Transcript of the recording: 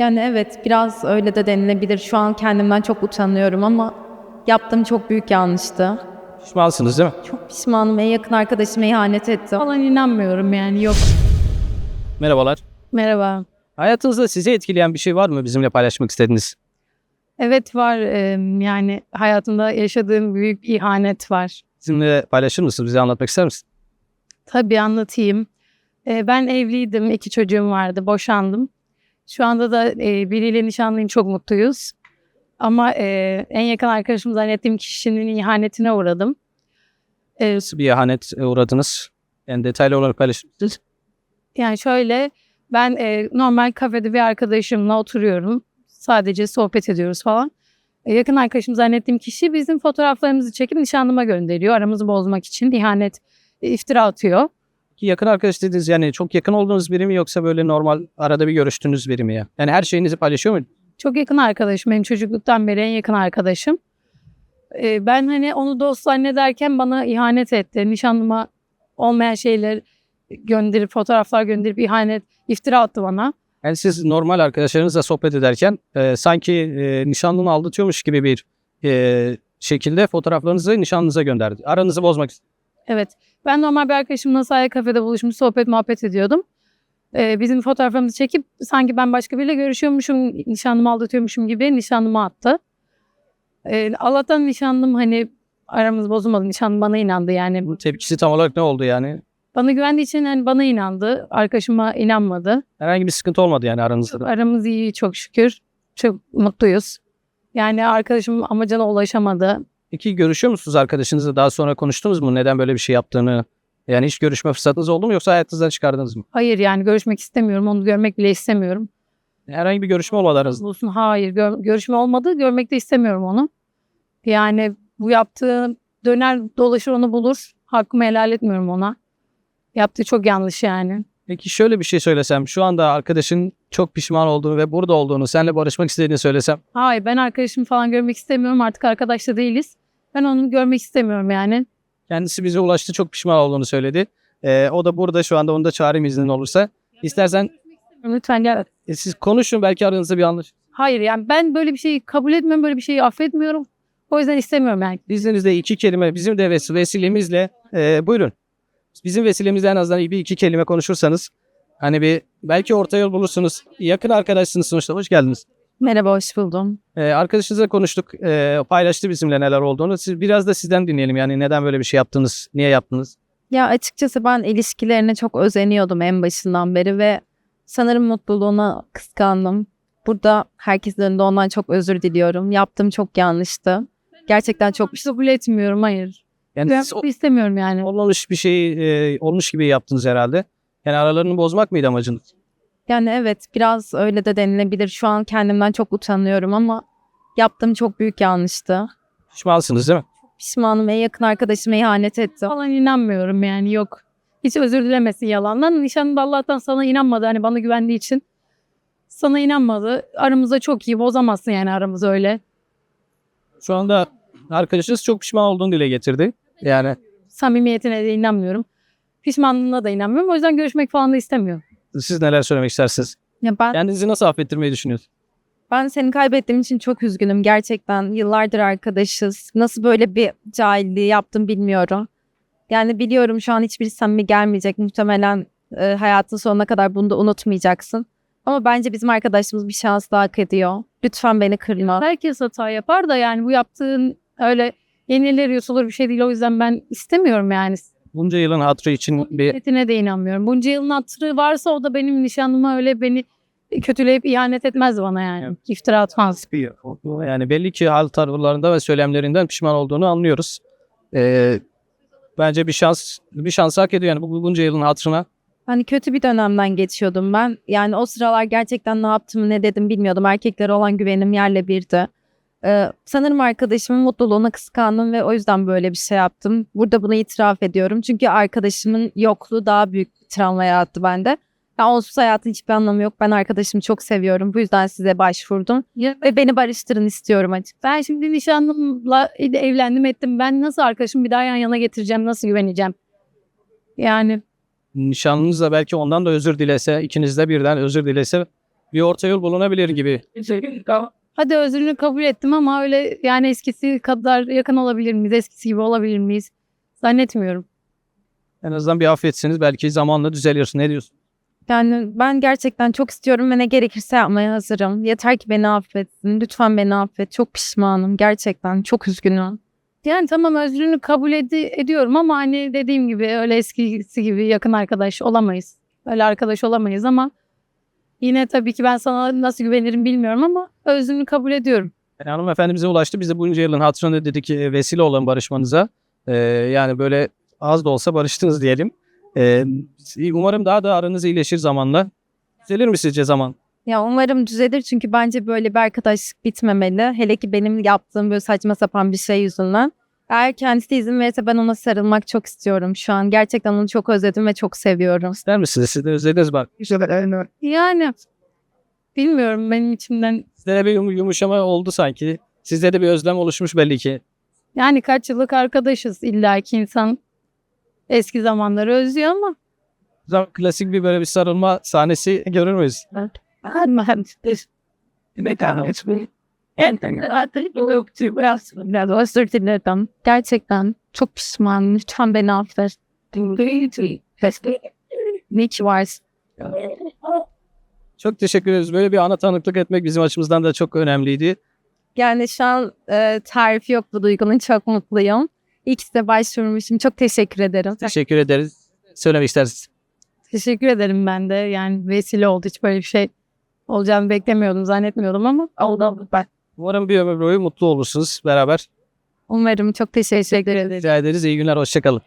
Yani evet biraz öyle de denilebilir. Şu an kendimden çok utanıyorum ama yaptığım çok büyük yanlıştı. Pişmansınız değil mi? Çok pişmanım. En yakın arkadaşıma ihanet ettim. falan inanmıyorum yani yok. Merhabalar. Merhaba. Hayatınızda sizi etkileyen bir şey var mı bizimle paylaşmak istediğiniz? Evet var yani hayatımda yaşadığım büyük ihanet var. Bizimle paylaşır mısınız? Bize anlatmak ister misin? Tabii anlatayım. E, ben evliydim, iki çocuğum vardı, boşandım. Şu anda da e, biriyle nişanlıyım, çok mutluyuz. Ama e, en yakın arkadaşım zannettiğim kişinin ihanetine uğradım. E, Nasıl bir ihanet uğradınız? Yani detaylı olarak paylaşır mısınız? yani şöyle, ben e, normal kafede bir arkadaşımla oturuyorum. Sadece sohbet ediyoruz falan. E, yakın arkadaşım zannettiğim kişi bizim fotoğraflarımızı çekip nişanlıma gönderiyor. Aramızı bozmak için ihanet, e, iftira atıyor. Ki yakın arkadaş dediniz yani çok yakın olduğunuz biri mi yoksa böyle normal arada bir görüştüğünüz biri mi ya? Yani her şeyinizi paylaşıyor mu? Çok yakın arkadaşım. Benim çocukluktan beri en yakın arkadaşım. Ee, ben hani onu dost zannederken bana ihanet etti. Nişanlıma olmayan şeyler gönderip, fotoğraflar gönderip ihanet, iftira attı bana. Yani siz normal arkadaşlarınızla sohbet ederken e, sanki e, nişanlını aldatıyormuş gibi bir e, şekilde fotoğraflarınızı nişanlınıza gönderdi. Aranızı bozmak istedim. Evet. Ben normal bir arkadaşımla sahaya kafede buluşmuş sohbet muhabbet ediyordum. Ee, bizim fotoğraflarımızı çekip sanki ben başka biriyle görüşüyormuşum, nişanlımı aldatıyormuşum gibi nişanlıma attı. Ee, Allah'tan nişanlım hani aramız bozulmadı. Nişanlım bana inandı yani. Bu tepkisi tam olarak ne oldu yani? Bana güvendiği için hani bana inandı. Arkadaşıma inanmadı. Herhangi bir sıkıntı olmadı yani aranızda. da. Aramız iyi çok şükür. Çok mutluyuz. Yani arkadaşım amacına ulaşamadı. Peki görüşüyor musunuz arkadaşınızla? Daha sonra konuştunuz mu? Neden böyle bir şey yaptığını? Yani hiç görüşme fırsatınız oldu mu yoksa hayatınızdan çıkardınız mı? Hayır yani görüşmek istemiyorum. Onu görmek bile istemiyorum. Herhangi bir görüşme olmadı aranızda. Olsun hayır gör- görüşme olmadı. Görmek de istemiyorum onu. Yani bu yaptığı döner dolaşır onu bulur. Hakkımı helal etmiyorum ona. Yaptığı çok yanlış yani. Peki şöyle bir şey söylesem. Şu anda arkadaşın çok pişman olduğunu ve burada olduğunu, seninle barışmak istediğini söylesem. Hayır ben arkadaşımı falan görmek istemiyorum. Artık arkadaş da değiliz. Ben onu görmek istemiyorum yani. Kendisi bize ulaştı çok pişman olduğunu söyledi. Ee, o da burada şu anda onu da çağırayım iznin olursa. İstersen Lütfen gel. e, siz konuşun belki aranızda bir anlaş. Hayır yani ben böyle bir şeyi kabul etmiyorum. Böyle bir şeyi affetmiyorum. O yüzden istemiyorum yani. İzninizle iki kelime bizim de ves- vesilemizle e, buyurun. Bizim vesilemizle en azından bir iki kelime konuşursanız hani bir belki orta yol bulursunuz. Yakın arkadaşsınız sonuçta. Hoş geldiniz. Merhaba hoş buldum. Ee, arkadaşınızla konuştuk. Ee, paylaştı bizimle neler olduğunu. Siz biraz da sizden dinleyelim. Yani neden böyle bir şey yaptınız? Niye yaptınız? Ya açıkçası ben ilişkilerine çok özeniyordum en başından beri ve sanırım mutluluğuna kıskandım. Burada herkesin önünde ondan çok özür diliyorum. Yaptığım çok yanlıştı. Gerçekten çok Hiç kabul etmiyorum. Hayır. Yani Ben siz o- istemiyorum yani. olmamış bir şey e, olmuş gibi yaptınız herhalde. Yani aralarını bozmak mıydı amacınız? Yani evet biraz öyle de denilebilir. Şu an kendimden çok utanıyorum ama yaptığım çok büyük yanlıştı. Pişmansınız değil mi? Pişmanım en yakın arkadaşıma ihanet ettim. Falan inanmıyorum yani yok. Hiç özür dilemesin yalandan. Nişanlı da Allah'tan sana inanmadı. Hani bana güvendiği için. Sana inanmadı. Aramızda çok iyi. Bozamazsın yani aramızı öyle. Şu anda arkadaşınız çok pişman olduğunu dile getirdi. Yani Samimiyetine de inanmıyorum. Pişmanlığına da inanmıyorum. O yüzden görüşmek falan da istemiyorum. Siz neler söylemek istersiniz? Ya ben Kendinizi nasıl affettirmeyi düşünüyorsunuz? Ben seni kaybettiğim için çok üzgünüm gerçekten. Yıllardır arkadaşız. Nasıl böyle bir cahilliği yaptım bilmiyorum. Yani biliyorum şu an hiçbir samimi gelmeyecek. Muhtemelen e, hayatın sonuna kadar bunu da unutmayacaksın. Ama bence bizim arkadaşımız bir şans daha hak ediyor. Lütfen beni kırma. Herkes hata yapar da yani bu yaptığın öyle yenilir yutulur bir şey değil. O yüzden ben istemiyorum yani. Bunca yılın hatırı için bir Niyetine de inanmıyorum. Bunca yılın hatırı varsa o da benim nişanlıma öyle beni kötüleyip ihanet etmez bana yani. Evet. İftira atmaz. yani belli ki hal tavırlarında ve söylemlerinden pişman olduğunu anlıyoruz. Ee, bence bir şans bir şans hak ediyor yani bu bunca yılın hatırına. Hani kötü bir dönemden geçiyordum ben. Yani o sıralar gerçekten ne yaptım ne dedim bilmiyordum. Erkeklere olan güvenim yerle birdi. Ee, sanırım arkadaşımın mutluluğuna kıskandım ve o yüzden böyle bir şey yaptım. Burada bunu itiraf ediyorum. Çünkü arkadaşımın yokluğu daha büyük bir travma yarattı bende. Ya onsuz hayatın hiçbir anlamı yok. Ben arkadaşımı çok seviyorum. Bu yüzden size başvurdum. Ya Ve beni barıştırın istiyorum açık. ben şimdi nişanlımla evlendim ettim. Ben nasıl arkadaşımı bir daha yan yana getireceğim? Nasıl güveneceğim? Yani Nişanlınız da belki ondan da özür dilese, ikiniz de birden özür dilese bir orta yol bulunabilir gibi. Hadi özrünü kabul ettim ama öyle yani eskisi kadar yakın olabilir miyiz? Eskisi gibi olabilir miyiz? Zannetmiyorum. En azından bir affetsiniz belki zamanla düzelir. Ne diyorsun? Yani ben gerçekten çok istiyorum ve ne gerekirse yapmaya hazırım. Yeter ki beni affetsin. Lütfen beni affet. Çok pişmanım. Gerçekten çok üzgünüm. Yani tamam özrünü kabul edi- ediyorum ama hani dediğim gibi öyle eskisi gibi yakın arkadaş olamayız. Öyle arkadaş olamayız ama yine tabii ki ben sana nasıl güvenirim bilmiyorum ama özrünü kabul ediyorum. Yani hanımefendimize ulaştı. Biz de bunca yılın hatırına dedik e, vesile olan barışmanıza. Ee, yani böyle az da olsa barıştınız diyelim. Ee, umarım daha da aranız iyileşir zamanla. Düzelir mi sizce zaman? Ya umarım düzelir çünkü bence böyle bir arkadaşlık bitmemeli. Hele ki benim yaptığım böyle saçma sapan bir şey yüzünden. Eğer kendisi izin verirse ben ona sarılmak çok istiyorum şu an. Gerçekten onu çok özledim ve çok seviyorum. İster misiniz? Siz de özlediniz bak. Yani bilmiyorum benim içimden Sizde de bir yum- yumuşama oldu sanki. Sizde de bir özlem oluşmuş belli ki. yani kaç yıllık arkadaşız illa ki insan eski zamanları özlüyor ama Zaman Klasik bir böyle bir sarılma sahnesi görür müyüz? Biraz özür dilerim. Gerçekten çok pişmanım. Lütfen beni affet. Ne ki varsın? Çok teşekkür ederiz. Böyle bir ana tanıklık etmek bizim açımızdan da çok önemliydi. Yani şu an e, tarifi yok bu duygunun. Çok mutluyum. Ki de başvurmuşum. Çok teşekkür ederim. Teşekkür ederiz. Söylemek istersiniz. teşekkür ederim ben de. Yani vesile oldu. Hiç böyle bir şey olacağını beklemiyordum, zannetmiyordum ama oldu. Ben Umarım bir ömür boyu mutlu olursunuz beraber. Umarım çok teşekkür ederim. Rica ederiz. İyi günler. Hoşçakalın.